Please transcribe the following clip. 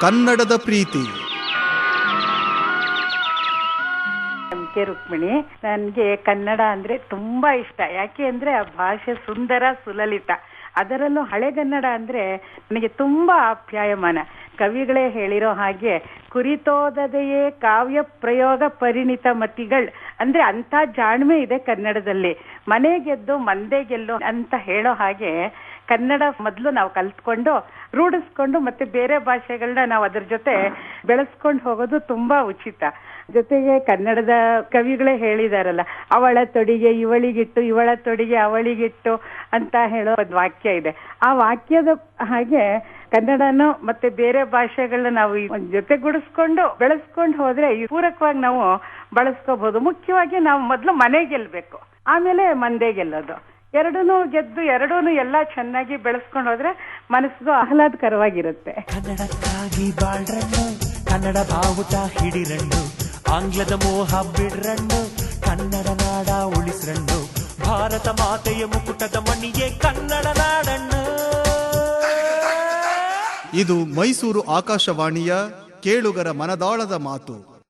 ಕನ್ನಡದ ಪ್ರೀತಿ. ಕೆ ರುಕ್ಮಿಣಿ, ನನಗೆ ಕನ್ನಡ ಅಂದ್ರೆ ತುಂಬಾ ಇಷ್ಟ. ಯಾಕೆ ಅಂದ್ರೆ ಆ ಭಾಷೆ ಸುಂದರ ಸುಲಲಿತ. ಅದರಲ್ಲೂ ಹಳೆಗನ್ನಡ ಅಂದ್ರೆ ನನಗೆ ತುಂಬಾ ಆಪ್ಯಾಯಮಾನ ಕವಿಗಳೇ ಹೇಳಿರೋ ಹಾಗೆ, ಕುರಿತೋದದೆಯೇ ಕಾವ್ಯ ಪ್ರಯೋಗ ಪರಿಣಿತ ಮತಿಗಳ್. ಅಂದ್ರೆ ಅಂತ ಜಾಣ್ಮೆ ಇದೆ ಕನ್ನಡದಲ್ಲಿ. ಮನೆ ಗೆದ್ದು ಮಂದೆ ಗೆಲ್ಲು ಅಂತ ಹೇಳೋ ಹಾಗೆ ಕನ್ನಡ ಮೊದಲು ನಾವು ಕಲ್ತ್ಕೊಂಡು, ರೂಢಿಸ್ಕೊಂಡು ಮತ್ತೆ ಬೇರೆ ಭಾಷೆಗಳನ್ನ ನಾವು ಅದ್ರ ಜೊತೆ ಬೆಳೆಸ್ಕೊಂಡು ಹೋಗೋದು ತುಂಬಾ ಉಚಿತ. ಜೊತೆಗೆ ಕನ್ನಡದ ಕವಿಗಳೇ ಹೇಳಿದಾರಲ್ಲ, ಅವಳ ತೊಡಿಗೆ ಇವಳಿಗಿಟ್ಟು, ಇವಳ ತೊಡಿಗೆ ಅವಳಿಗಿಟ್ಟು ಅಂತ ಹೇಳೋ ಒಂದು ವಾಕ್ಯ ಇದೆ. ಆ ವಾಕ್ಯದ ಹಾಗೆ ಕನ್ನಡನು ಮತ್ತೆ ಬೇರೆ ಭಾಷೆಗಳನ್ನ ನಾವು ಜೊತೆ ಗುಡಿಸ್ಕೊಂಡು, ಬೆಳೆಸ್ಕೊಂಡು ಹೋದ್ರೆ ಪೂರಕವಾಗಿ ನಾವು ಬಳಸ್ಕೋಬಹುದು ಮುಖ್ಯವಾಗಿ ನಾವು ಮೊದಲು ಮನೆ ಗೆಲ್ಬೇಕು, ಆಮೇಲೆ ಮಂದೆ ಗೆಲ್ಲೋದು. ಎರಡನ್ನೂ ಗೆದ್ದು ಎರಡೂ ಎಲ್ಲ ಚೆನ್ನಾಗಿ ಬೆಳೆಸ್ಕೊಂಡು ಹೋದ್ರೆ ಮನಸ್ಸಿಗೂ ಆಹ್ಲಾದಕರವಾಗಿರುತ್ತೆ. ಕನ್ನಡಕ್ಕಾಗಿ ಬಾಳ್ರಣ್ಣು ಕನ್ನಡ ಬಾವುಟ ಹಿಡಿರಣ್ಣು ಆಂಗ್ಲದ ಮೋಹ ಬಿಡ್ರಣ್ಣು ಕನ್ನಡ ನಾಡ ಉಳಿಸ್ರಣ್ಣು ಭಾರತ ಮಾತೆಯ ಮುಕುಟದ ಮಣ್ಣಿಗೆ ಕನ್ನಡ ನಾಡಣ್ಣು. ಇದು ಮೈಸೂರು ಆಕಾಶವಾಣಿಯ ಕೇಳುಗರ ಮನದಾಳದ ಮಾತು.